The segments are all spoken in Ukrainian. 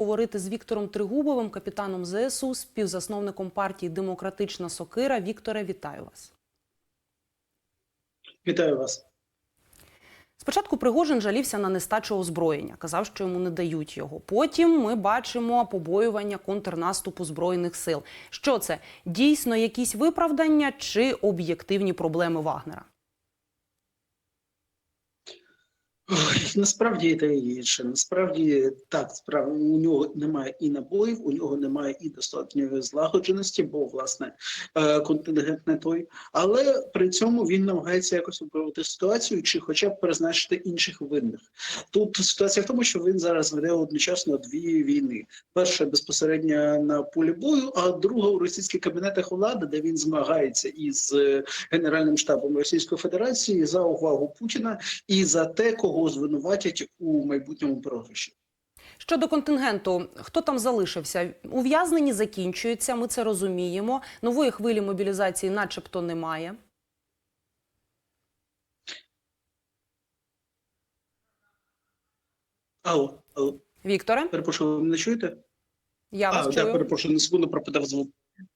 говорити з Віктором Тригубовим, капітаном ЗСУ, співзасновником партії Демократична Сокира. Вікторе, вітаю вас. Вітаю вас. Спочатку Пригожин жалівся на нестачу озброєння, казав, що йому не дають його. Потім ми бачимо побоювання контрнаступу збройних сил. Що це дійсно якісь виправдання чи об'єктивні проблеми Вагнера? Ой, насправді і те і інше. Насправді так, справа у нього немає і набоїв, у нього немає і достатньої злагодженості, бо власне е, контингент не той. Але при цьому він намагається якось виправити ситуацію, чи хоча б призначити інших винних. Тут ситуація в тому, що він зараз веде одночасно дві війни: перша безпосередньо на полі бою, а друга у російських кабінетах влади, де він змагається із е, Генеральним штабом Російської Федерації за увагу Путіна і за те, кого звинуватять у майбутньому програші. Щодо контингенту, хто там залишився? Ув'язнені закінчуються. Ми це розуміємо. Нової хвилі мобілізації, начебто, немає. Алло, алло, Вікторе, перепрошую, ви мене чуєте? я вас а, чую. так, перепрошую, на секунду пропадав звук.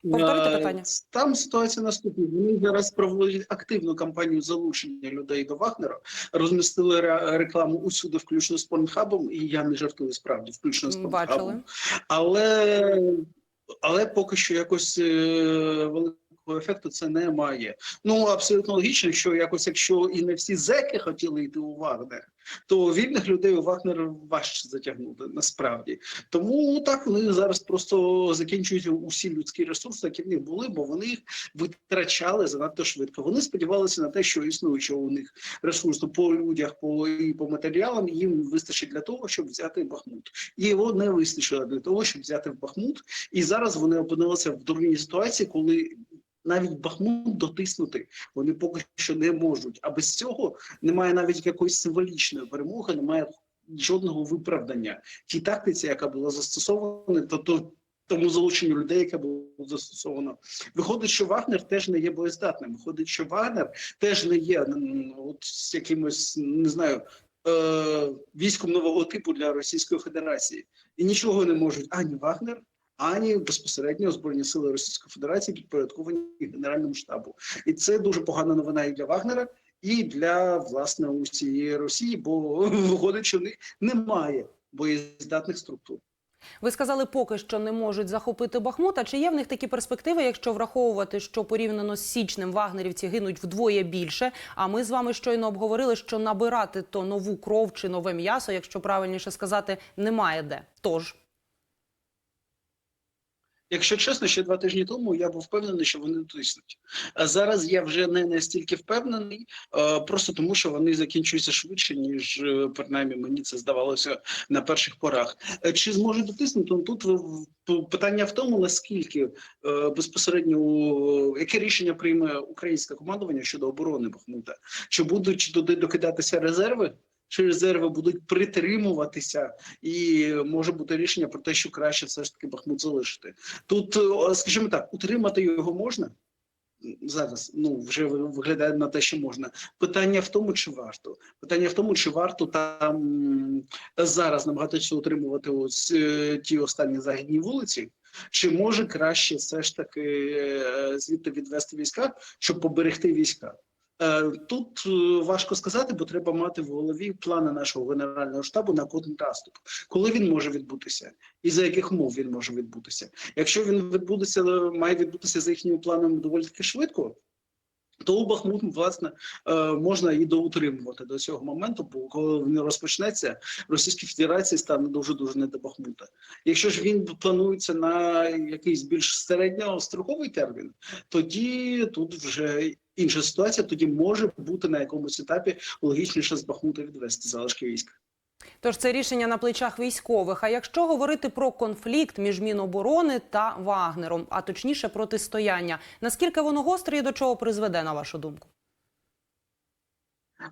Е, питання. Там ситуація наступна. Вони зараз проводять активну кампанію залучення людей до Вагнера, розмістили рекламу усюди, включно з Порнхабом, і я не жартую справді, включно з Бачили. Але, але поки що якось е, великого ефекту це не має. Ну абсолютно логічно, що якось, якщо і не всі зеки хотіли йти у Вагнер, то вільних людей у Вагнер важче затягнути насправді. Тому так вони зараз просто закінчують усі людські ресурси, які в них були, бо вони їх витрачали занадто швидко. Вони сподівалися на те, що існуючого у них ресурсу по людях, по і по матеріалам їм вистачить для того, щоб взяти Бахмут. І його не вистачило для того, щоб взяти в Бахмут. І зараз вони опинилися в дурній ситуації, коли. Навіть Бахмут дотиснути вони поки що не можуть. А без цього немає навіть якоїсь символічної перемоги, немає жодного виправдання тій тактиці, яка була застосована, то, то тому залученню людей, яке було застосовано. Виходить, що Вагнер теж не є боєздатним. Виходить, що Вагнер теж не є от з якимось не знаю. Е, військом нового типу для Російської Федерації і нічого не можуть ані Вагнер, ані безпосередньо збройні сили Російської Федерації підпорядковані Генеральному штабу. І це дуже погана новина і для Вагнера, і для власне усієї Росії, бо виходить, що в них немає боєздатних структур. Ви сказали, поки що не можуть захопити Бахмут. А чи є в них такі перспективи, якщо враховувати, що порівняно з січнем вагнерівці гинуть вдвоє більше? А ми з вами щойно обговорили, що набирати то нову кров чи нове м'ясо, якщо правильніше сказати, немає де. Тож Якщо чесно, ще два тижні тому я був впевнений, що вони тиснуть. А зараз я вже не настільки впевнений, просто тому що вони закінчуються швидше, ніж е, принаймні мені це здавалося на перших порах. Е, Чи зможуть дотиснути? Ну, Тут питання в тому, наскільки е, безпосередньо яке рішення прийме українське командування щодо оборони Бахмута? Чи будуть докидатися резерви? Чи резерви будуть притримуватися, і може бути рішення про те, що краще все ж таки Бахмут залишити. Тут, е, скажімо так, утримати його можна зараз. Ну вже виглядає на те, що можна. Питання в тому, чи варто. Питання в тому, чи варто там зараз намагатися утримувати ось е, ті останні західні вулиці. Чи може краще все ж таки е, звідти відвести війська, щоб поберегти війська? Е, Тут е, важко сказати, бо треба мати в голові плани нашого генерального штабу на контрнаступ. Коли він може відбутися, і за яких умов він може відбутися? Якщо він відбудеться, має відбутися за їхніми планами доволі таки швидко. То у Бахмут, власне, е, можна і доутримувати до цього моменту, бо коли він розпочнеться, Російській Федерації стане дуже дуже не до Бахмута. Якщо ж він планується на якийсь більш середньостроковий термін, тоді тут вже інша ситуація. Тоді може бути на якомусь етапі логічніше з Бахмута відвести залишки військ. Тож це рішення на плечах військових. А якщо говорити про конфлікт між Міноборони та Вагнером, а точніше протистояння, наскільки воно гостре і до чого призведе, на вашу думку?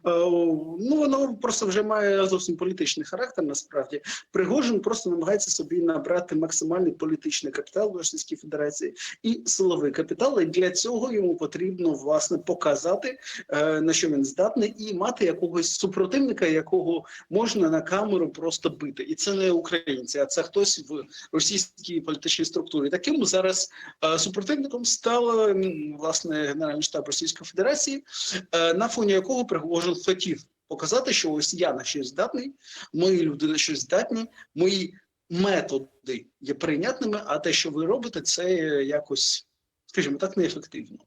Ну воно просто вже має зовсім політичний характер. Насправді Пригожин просто намагається собі набрати максимальний політичний капітал в Російській Федерації і силовий капітал. І для цього йому потрібно власне показати е, на що він здатний, і мати якогось супротивника, якого можна на камеру просто бити. І це не українці, а це хтось в російській політичній структурі. Таким зараз е, супротивником став м, власне Генеральний штаб Російської Федерації, е, на фоні якого Пригожин хотів показати, що ось я на щось здатний, мої люди на щось здатні, мої методи є прийнятними. А те, що ви робите, це якось, скажімо так, неефективно.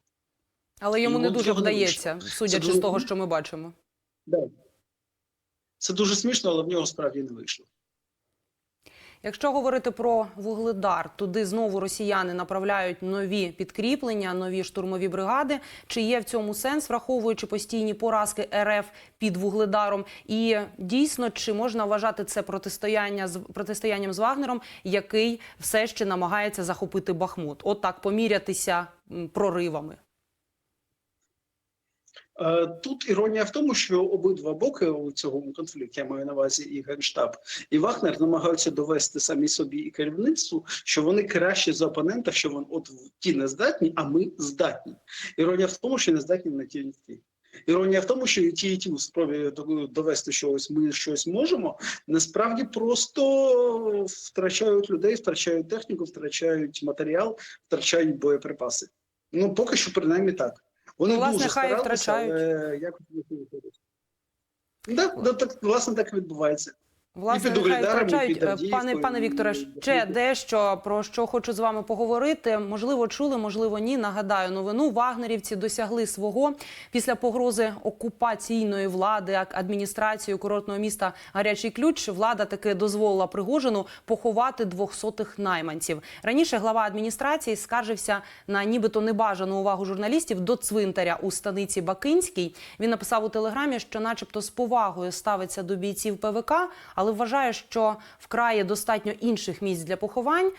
Але йому Ну, не дуже вдається, судячи з того, що ми бачимо. Да. Це дуже смішно, але в нього справді не вийшло. Якщо говорити про вугледар, туди знову росіяни направляють нові підкріплення, нові штурмові бригади. Чи є в цьому сенс, враховуючи постійні поразки РФ під вугледаром? І дійсно, чи можна вважати це протистояння з протистоянням з Вагнером, який все ще намагається захопити Бахмут? От так помірятися проривами. Е, Тут іронія в тому, що обидва боки у цьому конфлікті, я маю на увазі і Генштаб, і Вагнер намагаються довести самі собі і керівництву, що вони краще за опонента, що вони от ті не здатні, а ми здатні. Іронія в тому, що не здатні на ті ті. Іронія в тому, що і ті, і ті у спробі довести, що ось ми щось можемо, насправді просто втрачають людей, втрачають техніку, втрачають матеріал, втрачають боєприпаси. Ну поки що, принаймні так. Вони Ну, власне, дуже хай старалися, втрачають. але якось не виходить. Да, да, так, власне, так і відбувається. Власне, нехай втрачають. Е, Пане пане Вікторе, ще дещо про що хочу з вами поговорити. Можливо, чули, можливо, ні. Нагадаю новину. Вагнерівці досягли свого після погрози окупаційної влади адміністрацією курортного міста Гарячий Ключ. Влада таки дозволила Пригожину поховати двохсотих найманців. Раніше глава адміністрації скаржився на нібито небажану увагу журналістів до цвинтаря у станиці Бакинській. Він написав у телеграмі, що, начебто, з повагою ставиться до бійців ПВК, але вважає, що вкрає достатньо інших місць для поховань.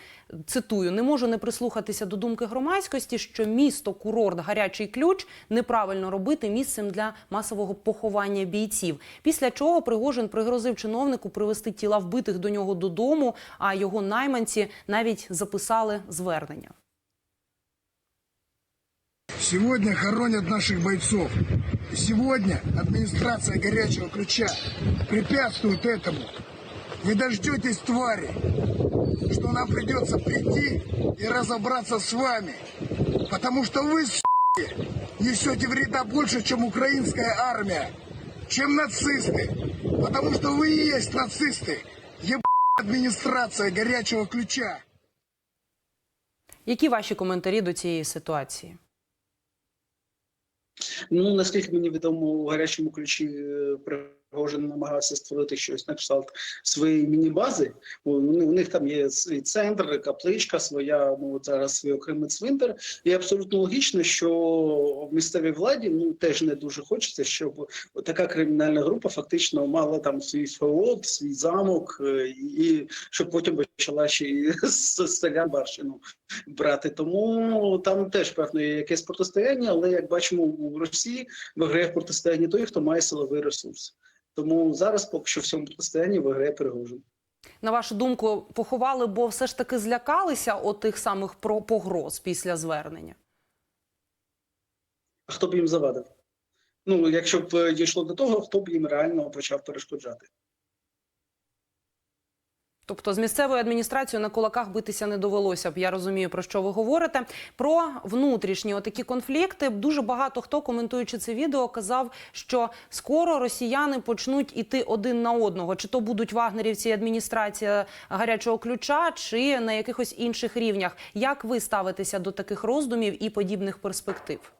Цитую: не можу не прислухатися до думки громадськості, що місто курорт гарячий ключ неправильно робити місцем для масового поховання бійців. Після чого Пригожин пригрозив чиновнику привезти тіла вбитих до нього додому. А його найманці навіть записали звернення. Сегодня хоронят наших бойцов. И Сегодня администрация горячего ключа препятствует этому. Не дождетесь твари, что нам придется прийти и разобраться с вами. Потому что вы, суки, несете вреда больше, чем украинская армия, чем нацисты. Потому что вы и есть нацисты. Еб администрация горячего ключа. Які ваші коментарі до цієї ситуації? Ну наскільки мені відомо, у гарячому ключі е, Пригожин намагався створити щось на кшталт своєї міні-бази. У, у них там є свій центр, капличка своя. Ну зараз свій окремий цвинтар. І абсолютно логічно, що місцевій владі ну теж не дуже хочеться, щоб така кримінальна група фактично мала там свій феод, свій замок, е, і щоб потім почала ще і селян барщину брати. Тому там теж певно є якесь протистояння, але як бачимо у Росії виграє в протистоянні той, хто має силовий ресурс. Тому зараз поки що в цьому протистоянні виграє Пригожин. На вашу думку, поховали, бо все ж таки злякалися от тих самих погроз після звернення. А хто б їм завадив? Ну, якщо б е, дійшло до того, хто б їм реально почав перешкоджати? Тобто з місцевою адміністрацією на кулаках битися не довелося б. Я розумію, про що ви говорите. Про внутрішні отакі конфлікти. Дуже багато хто, коментуючи це відео, казав, що скоро росіяни почнуть іти один на одного. Чи то будуть вагнерівці адміністрація гарячого ключа, чи на якихось інших рівнях. Як ви ставитеся до таких роздумів і подібних перспектив?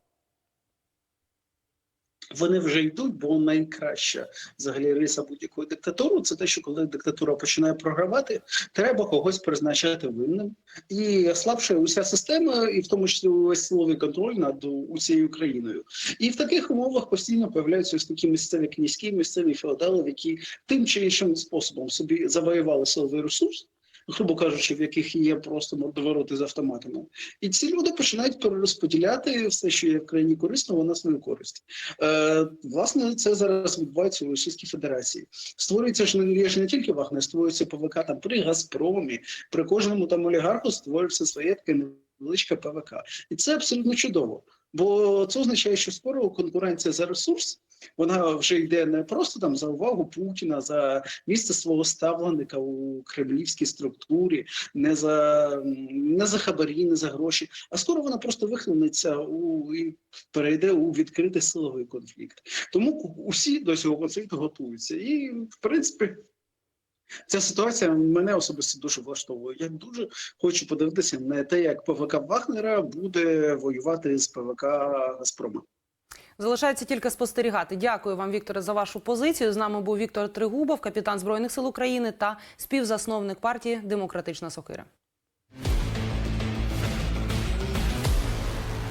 Вони вже йдуть, бо найкраща взагалі риса будь-якої диктатури це те, що коли диктатура починає програвати, треба когось призначати винним і слабше уся система, і в тому числі увесь силовий контроль над усією країною. І в таких умовах постійно появляються ось такі місцеві князькі, місцеві феодали, які тим чи іншим способом собі завоювали силовий ресурс. Грубо кажучи, в яких є просто мордовороти з автоматами. І ці люди починають перерозподіляти все, що є в країні корисного, на свою користь. Е, власне, це зараз відбувається у Російській Федерації. Створюється ж не ж не тільки Вагнер, створюється ПВК там при Газпромі, при кожному там олігарху створюється своє таке невеличке ПВК. І це абсолютно чудово. Бо це означає, що скоро конкуренція за ресурс вона вже йде не просто там за увагу Путіна, за місце свого ставленика у кремлівській структурі, не за не за хабарі, не за гроші. А скоро вона просто вихлинеться у і перейде у відкритий силовий конфлікт. Тому усі до цього конфлікту готуються. І в принципі. Ця ситуація мене особисто дуже влаштовує. Я дуже хочу подивитися на те, як ПВК Вагнера буде воювати з ПВК Газпрома. Залишається тільки спостерігати. Дякую вам, Вікторе, за вашу позицію. З нами був Віктор Тригубов, капітан збройних сил України та співзасновник партії Демократична Сокира.